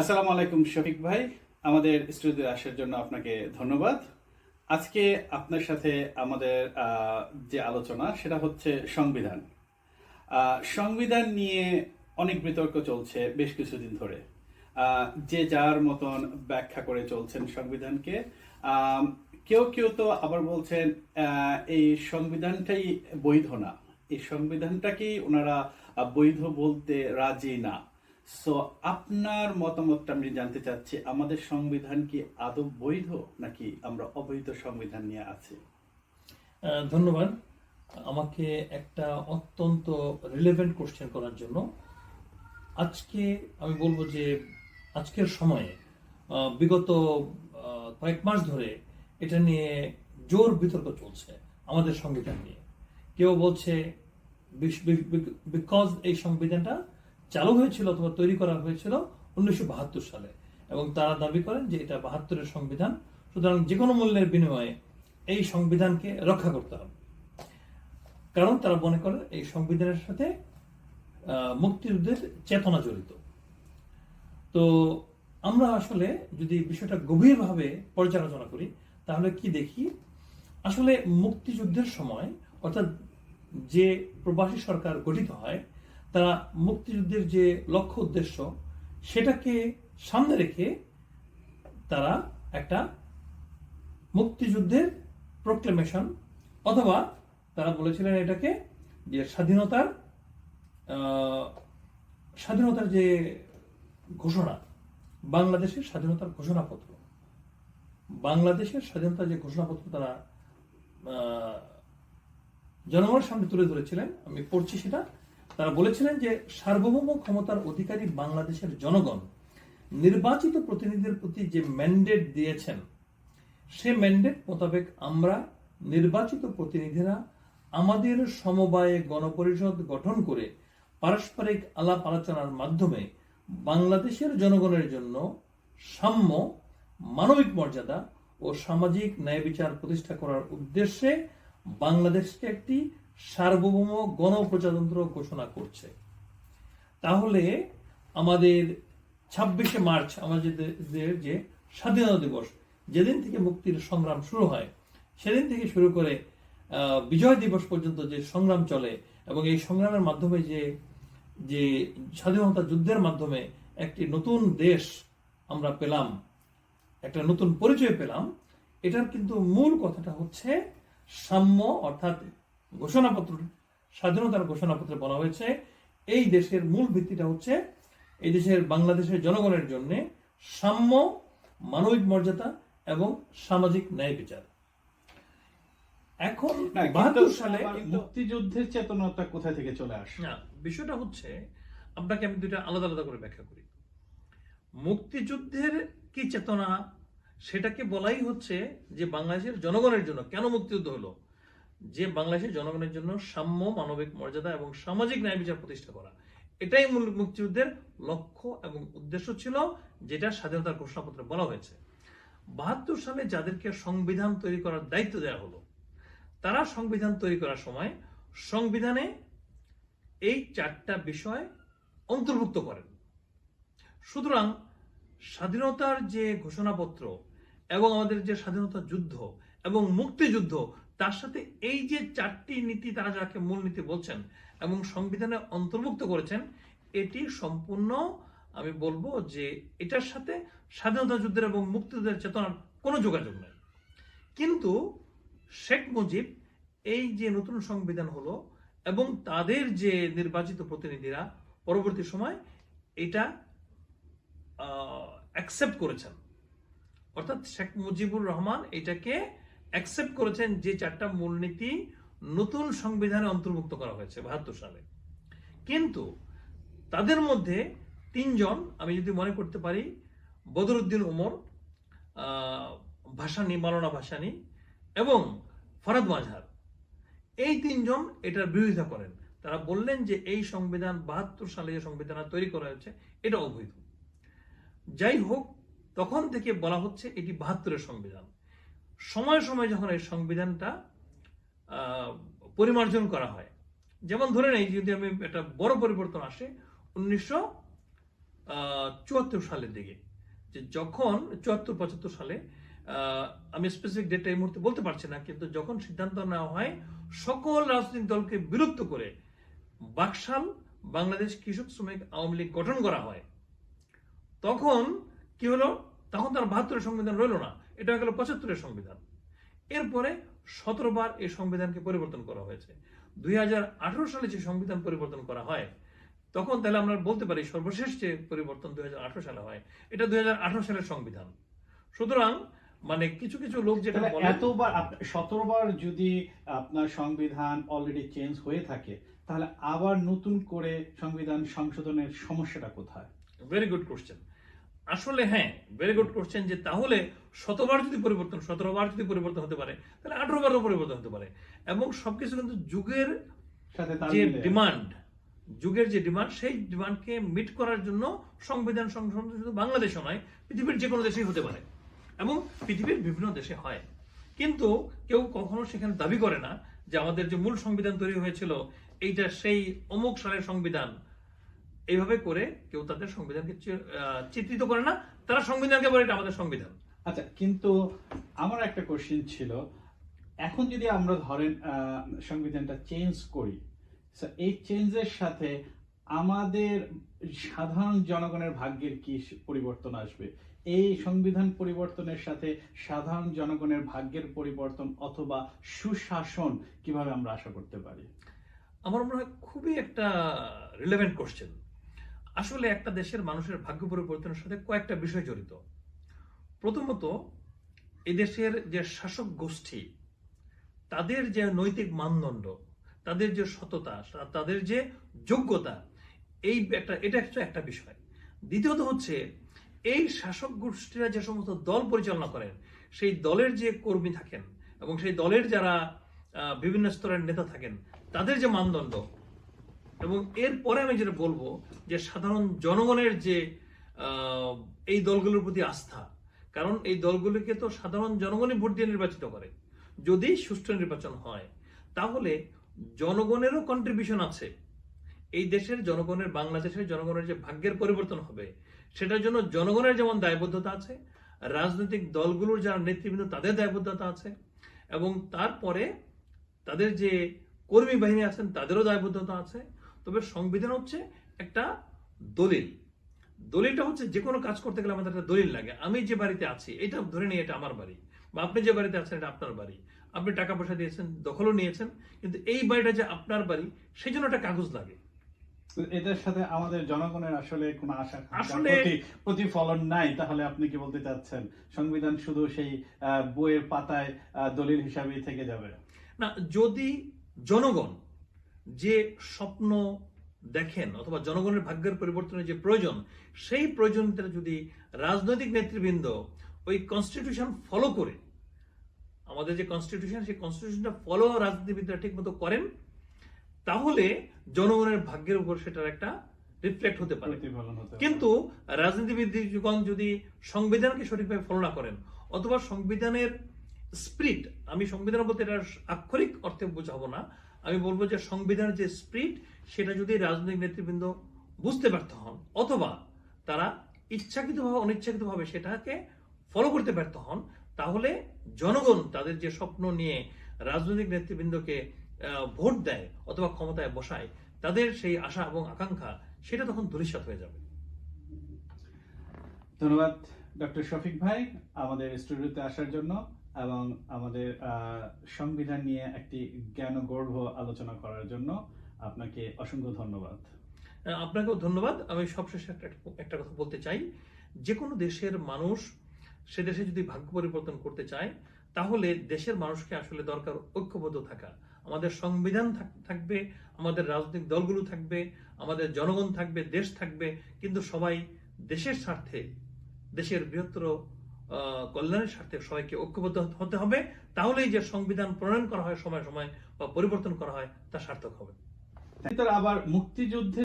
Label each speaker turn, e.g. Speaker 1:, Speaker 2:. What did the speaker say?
Speaker 1: আসসালামু আলাইকুম শফিক ভাই। আমাদের স্টুডিওতে আসার জন্য আপনাকে ধন্যবাদ। আজকে আপনার সাথে আমাদের যে আলোচনা, সেটা হচ্ছে সংবিধান। সংবিধান নিয়ে অনেক বিতর্ক চলছে বেশ কিছুদিন ধরে। যে যার মতন ব্যাখ্যা করে চলছেন সংবিধানকে কেউ কেউ তো আবার বলছেন এই সংবিধানটাই বৈধ না। এই সংবিধানটাকেই ওনারা বৈধ বলতে রাজি না। সো আপনার মতামতটা আমি জানতে চাচ্ছি, আমাদের সংবিধান কি আদৌ বৈধ নাকি আমরা অবৈধ সংবিধান নিয়ে আছি?
Speaker 2: ধন্যবাদ। আমাকে একটা অত্যন্ত রিলেভেন্ট কোশ্চেন করার জন্য। আজকে আমি বলব যে, আজকের সময়ে বিগত কয়েক মাস ধরে এটা নিয়ে জোর বিতর্ক চলছে আমাদের সংবিধান নিয়ে। কেউ বলছে বিকজ এই সংবিধানটা চালু হয়েছিল অথবা তৈরি করা হয়েছিল উনিশশো বাহাত্তর সালে। এবং তারা দাবি করেন যে এটা বাহাত্তরের সংবিধান। সুতরাং যে কোনো মূল্যের বিনিময়ে এই সংবিধানকে রক্ষা করতে হবে। কারণ তারা মনে করেন এই সংবিধানের সাথে মুক্তিযুদ্ধের চেতনা জড়িত। তো আমরা আসলে যদি বিষয়টা গভীরভাবে পর্যালোচনা করি, তাহলে কি দেখি? আসলে মুক্তিযুদ্ধের সময় অর্থাৎ যে প্রবাসী সরকার গঠিত হয় তারা মুক্তিযুদ্ধের যে লক্ষ্য উদ্দেশ্য, সেটাকে সামনে রেখে তারা একটা মুক্তিযুদ্ধের প্রোক্লেমেশন অথবা তারা বলেছিলেন এটাকে যে স্বাধীনতার স্বাধীনতার যে ঘোষণা, বাংলাদেশের স্বাধীনতার ঘোষণাপত্র। বাংলাদেশের স্বাধীনতার যে ঘোষণাপত্র তারা জনগণের সামনে তুলে ধরেছিলেন, আমি পড়ছি সেটা। তারা বলেছিলেন যে সার্বভৌম ক্ষমতার অধিকারী বাংলাদেশের জনগণ নির্বাচিত প্রতিনিধিদের প্রতি যে ম্যান্ডেট দিয়েছেন, সে ম্যান্ডেট মোতাবেক আমরা নির্বাচিত প্রতিনিধিরা আমাদের সমবায়ে গণপরিষদ গঠন করে পারস্পরিক আলাপ আলোচনার মাধ্যমে বাংলাদেশের জনগণের জন্য সাম্য, মানবিক মর্যাদা ও সামাজিক ন্যায় বিচার প্রতিষ্ঠা করার উদ্দেশ্যে বাংলাদেশকে একটি সার্বভৌম গণপ্রজাতন্ত্র ঘোষণা করছে। তাহলে আমাদের ছাব্বিশে মার্চ, আমাদের যে স্বাধীনতা দিবস, যেদিন থেকে মুক্তির সংগ্রাম শুরু হয়, সেদিন থেকে শুরু করে বিজয় দিবস পর্যন্ত যে সংগ্রাম চলে এবং এই সংগ্রামের মাধ্যমে যে যে স্বাধীনতা যুদ্ধের মাধ্যমে একটি নতুন দেশ আমরা পেলাম, একটা নতুন পরিচয় পেলাম, এটার কিন্তু মূল কথাটা হচ্ছে সাম্য, অর্থাৎ ঘোষণাপত্র স্বাধীনতার ঘোষণাপত্রে বলা হয়েছে এই দেশের মূল ভিত্তিটা হচ্ছে এই দেশের বাংলাদেশের জনগণের জন্য সাম্য মানবিক মর্যাদা এবং সামাজিক ন্যায় বিচার। এখন বাহাত্তর সালে
Speaker 1: মুক্তিযুদ্ধের চেতনাটা কোথায় থেকে চলে আসে
Speaker 2: না বিষয়টা হচ্ছে আপনাকে আমি দুইটা আলাদা আলাদা করে ব্যাখ্যা করি। মুক্তিযুদ্ধের কি চেতনা সেটাকে বলাই হচ্ছে যে বাংলাদেশের জনগণের জন্য কেন মুক্তিযুদ্ধ হলো? যে বাংলাদেশের জনগণের জন্য সাম্য মানবিক মর্যাদা এবং সামাজিক ন্যায় বিচার প্রতিষ্ঠা করা। এটাই মূল মুক্তিযুদ্ধের লক্ষ্য এবং উদ্দেশ্য ছিল, যেটা স্বাধীনতার ঘোষণাপত্রে বলা হয়েছে। বাহাত্তর সালে যাদেরকে সংবিধান তৈরি করার দায়িত্ব দেওয়া হলো, তারা সংবিধান তৈরি করার সময় সংবিধানে এই চারটা বিষয় অন্তর্ভুক্ত করেন। সুতরাং স্বাধীনতার যে ঘোষণাপত্র এবং আমাদের যে স্বাধীনতা যুদ্ধ এবং মুক্তিযুদ্ধ তার সাথে এই যে চারটি নীতি তারা যাকে মূলনীতি বলছেন এবং সংবিধানে অন্তর্ভুক্ত করেছেন, এটি সম্পূর্ণ আমি বলব যে এটার সাথে স্বাধীনতা যুদ্ধের এবং মুক্তিযুদ্ধের চেতনার কোনো যোগাযোগ নেই। কিন্তু শেখ মুজিব এই যে নতুন সংবিধান হলো এবং তাদের যে নির্বাচিত প্রতিনিধিরা পরবর্তী সময় এটা অ্যাকসেপ্ট করেছেন। অর্থাৎ শেখ মুজিবুর রহমান এটাকে অ্যাকসেপ্ট করেছেন যে চারটা মূলনীতি নতুন সংবিধানে অন্তর্ভুক্ত করা হয়েছে বাহাত্তর সালে। কিন্তু তাদের মধ্যে তিনজন আমি যদি মনে করতে পারি বদরুদ্দিন আহ, ভাসানী মালানা ভাসানী এবং ফরাদ মাঝহার এই তিনজন এটার বিরোধিতা করেন। তারা বললেন যে এই সংবিধান বাহাত্তর সালে যে সংবিধান তৈরি করা হয়েছে এটা অবৈধ। যাই হোক তখন থেকে বলা হচ্ছে এটি বাহাত্তরের সংবিধান। সময় সময় যখন এই সংবিধানটা পরিমার্জন করা হয়। যেমন ধরে নেই, যদি আমি একটা বড় পরিবর্তন আসে, উনিশশো চুয়াত্তর সালের দিকে। যে যখন, চুয়াত্তর, পঁচাত্তর সালে আমি স্পেসিফিক ডেটটা এই মুহূর্তে বলতে পারছি না, কিন্তু যখন সিদ্ধান্ত নেওয়া হয়, সকল রাজনৈতিক দলকে বিলুপ্ত করে বাকশাল বাংলাদেশ কৃষক শ্রমিক আওয়ামী লীগ গঠন করা হয়, তখন কি হলো? তখন তার বাহাত্তরের সংবিধান রইল না। এটা গেল পঁচাত্তরের সংবিধান। এরপরে সতেরো বার এই সংবিধানকে পরিবর্তন করা হয়েছে। দুই সালে যে সংবিধান পরিবর্তন করা হয় তখন তাহলে আমরা বলতে পারি সর্বশেষ যে পরিবর্তন দুই সালে হয় এটা দুই হাজার আঠারো সালের সংবিধান। সুতরাং মানে কিছু কিছু লোক যেটা
Speaker 1: এতবার সতেরো বার যদি আপনার সংবিধান অলরেডি চেঞ্জ হয়ে থাকে তাহলে আবার নতুন করে সংবিধান সংশোধনের সমস্যাটা কোথায়?
Speaker 2: ভেরি গুড কোশ্চেন আসলে হ্যাঁ ভেরি গুড কোশ্চেন যে তাহলে শতবার যদি পরিবর্তন সতেরো বার যদি পরিবর্তন হতে পারে তাহলে আঠারো বারও পরিবর্তন হতে পারে। এবং সবকিছু কিন্তু যুগের যে ডিমান্ড যুগের যে ডিমান্ড সেই ডিমান্ডকে মিট করার জন্য সংবিধান সংশোধন শুধু বাংলাদেশও নয় পৃথিবীর যে কোনো দেশেই হতে পারে এবং পৃথিবীর বিভিন্ন দেশে হয়। কিন্তু কেউ কখনো সেখানে দাবি করে না যে আমাদের যে মূল সংবিধান তৈরি হয়েছিল এইটা সেই অমুক সালের সংবিধান এইভাবে করে কেউ তাদের সংবিধানকে চিত্রিত করে না তারা সংবিধানকে বলে এটা আমাদের সংবিধান।
Speaker 1: আচ্ছা কিন্তু আমার একটা কোশ্চেন ছিল এখন যদি আমরা ধরেন সংবিধানটা চেঞ্জ করি এই চেঞ্জের সাথে আমাদের সাধারণ জনগণের ভাগ্যের কি পরিবর্তন আসবে? এই সংবিধান পরিবর্তনের সাথে সাধারণ জনগণের ভাগ্যের পরিবর্তন অথবা সুশাসন কীভাবে আমরা আশা করতে পারি?
Speaker 2: আমার মনে হয় খুবই একটা রিলেভেন্ট কোশ্চেন আসলে একটা দেশের মানুষের ভাগ্য পরিবর্তনের সাথে কয়েকটা বিষয় জড়িত। প্রথমত এদেশের যে শাসক গোষ্ঠী, তাদের যে নৈতিক মানদণ্ড, তাদের যে সততা তাদের যে যোগ্যতা, এই একটা, এটা একটা একটা বিষয়। দ্বিতীয়ত হচ্ছে, এই শাসক গোষ্ঠীরা যে সমস্ত দল পরিচালনা করেন, সেই দলের যে কর্মী থাকেন এবং সেই দলের যারা বিভিন্ন স্তরের নেতা থাকেন, তাদের যে মানদণ্ড এবং এরপরে আমি যেটা বলব যে সাধারণ জনগণের যে এই দলগুলোর প্রতি আস্থা, কারণ এই দলগুলিকে তো সাধারণ জনগণই ভোট দিয়ে নির্বাচিত করে। যদি সুষ্ঠু নির্বাচন হয়, তাহলে জনগণেরও কন্ট্রিবিউশন আছে। এই দেশের জনগণের, বাংলাদেশের জনগণের যে ভাগ্যের পরিবর্তন হবে, সেটার জন্য জনগণের যেমন দায়বদ্ধতা আছে, রাজনৈতিক দলগুলোর যারা নেতৃবৃন্দ, তাদের দায়বদ্ধতা আছে, এবং তারপরে তাদের যে কর্মী বাহিনী আছেন, তাদেরও দায়বদ্ধতা আছে। তবে সংবিধান হচ্ছে একটা দলিল। দলিলটা হচ্ছে যে কোনো কাজ করতে গেলে আমাদের একটা দলিল লাগে। আমি যে বাড়িতে আছি এটা ধরে নিয়ে এটা আমার বাড়ি। বা আপনি যে বাড়িতে আছেন এটা আপনার বাড়ি। আপনি টাকা পয়সা দিয়েছেন দখলও নিয়েছেন কিন্তু এই বাড়িটা যে আপনার বাড়ি সেই জন্য একটা কাগজ লাগে।
Speaker 1: তো এটার সাথে আমাদের জনগণের আসলে কোনো আশা
Speaker 2: আসলে-
Speaker 1: প্রতিফলন নাই তাহলে আপনি কি বলতে চাচ্ছেন? সংবিধান শুধু সেই বইয়ের পাতায় দলিল হিসাবেই থেকে যাবে?
Speaker 2: না যদি জনগণ যে স্বপ্ন দেখেন অথবা জনগণের ভাগ্যের পরিবর্তনের যে প্রয়োজন সেই প্রয়োজনটা যদি রাজনৈতিক নেতৃবৃন্দ ওই কনস্টিটিউশন ফলো করে আমাদের যে কনস্টিটিউশন সেই কনস্টিটিউশনটা ফলো রাজনীতিবিদরা ঠিক মতো করেন তাহলে জনগণের ভাগ্যের উপর সেটার একটা রিফ্লেক্ট হতে পারে
Speaker 1: প্রতিফলন হতে পারে।
Speaker 2: কিন্তু রাজনীতিবিদগণ যদি সংবিধানকে সঠিকভাবে ফলো না করেন অথবা সংবিধানের স্প্রিট আমি সংবিধান বলতে এটা আক্ষরিক অর্থে বোঝাবো না আমি বলব যে সংবিধানের যে স্প্রিট সেটা যদি রাজনৈতিক নেতৃবৃন্দ বুঝতে ব্যর্থ হন, অথবা তারা ইচ্ছাকৃতভাবে, অনিচ্ছাকৃতভাবে সেটাকে ফলো করতে ব্যর্থ হন, তাহলে জনগণ তাদের যে স্বপ্ন নিয়ে রাজনৈতিক নেতৃবৃন্দকে ভোট দেয় অথবা ক্ষমতায় বসায়, তাদের সেই আশা এবং আকাঙ্ক্ষা, সেটা তখন ধূলিসাৎ হয়ে যাবে।
Speaker 1: ধন্যবাদ, ডক্টর শফিক ভাই, আমাদের স্টুডিওতে আসার জন্য। এবং আমাদের সংবিধান নিয়ে একটি জ্ঞানগর্ভ আলোচনা করার জন্য আপনাকে অসংখ্য ধন্যবাদ।
Speaker 2: আপনাকেও ধন্যবাদ। আমি সবশেষে একটা একটা কথা বলতে চাই। যে কোনো দেশের মানুষ সে দেশে যদি ভাগ্য পরিবর্তন করতে চায়, তাহলে দেশের মানুষকে আসলে দরকার ঐক্যবদ্ধ থাকা। আমাদের সংবিধান থাক- থাকবে, আমাদের রাজনৈতিক দলগুলো থাকবে, আমাদের জনগণ থাকবে, দেশ থাকবে, কিন্তু সবাই দেশের স্বার্থে, দেশের বৃহত্তর কল্যাণের স্বার্থে সবাইকে ঐক্যবদ্ধ হতে হবে। তাহলেই যে সংবিধান প্রণয়ন করা হয় সময় সময় বা পরিবর্তন করা হয়, তা সার্থক হবে।
Speaker 1: আবার মুক্তিযুদ্ধে